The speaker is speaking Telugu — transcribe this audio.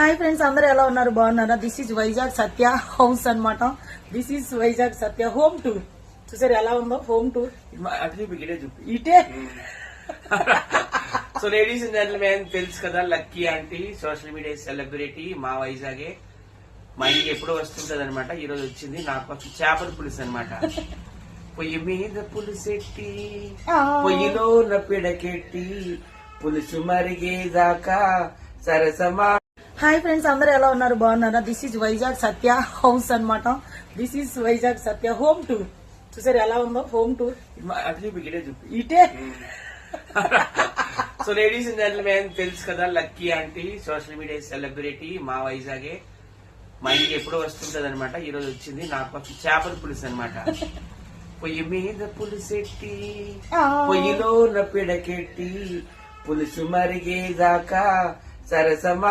హాయ్ ఫ్రెండ్స్ అందరూ ఎలా ఉన్నారు? బాగున్నారా? This is Vizag Satya house అన్నమాట. This is Vizag Satya home tour చూసారు ఎలా ఉందో? హోమ్ టూర్ ఇటే సో లేడీస్ అండ్ జెంటల్మెన్ తెలుసు కదా Lucky aunty social media celebrity మా వైజాగే మా ఇంటికి ఎప్పుడో వస్తుంటది అనమాట ఈ రోజు వచ్చింది. నాకు కొంచెం చేపల పులుసు అనమాట పొయ్యి మీద పులుసెట్టి పొయ్యిలో పిడకెట్టి పులుసు మరిగేదాకా సరసమా హాయ్ ఫ్రెండ్స్ అందరూ ఎలా ఉన్నారు? బాగున్నారా? This is Vizag Satya house అన్నమాట. This is Vizag Satya home tour చూసారు ఎలా ఉందో? హోమ్ టూర్ ఇటే సో లేడీస్ అండ్ జెంటల్మెన్ తెలుసు కదా Lucky aunty social media celebrity మా వైజాగే మా ఇంటికి ఎప్పుడో వస్తుంటది అనమాట ఈ రోజు వచ్చింది. నాకు చేపల పులుసు అనమాట పొయ్యి మీద పులుసెట్టి పొయ్యిలో పిడకెట్టి పులుసు మరిగేదాకా సరసమా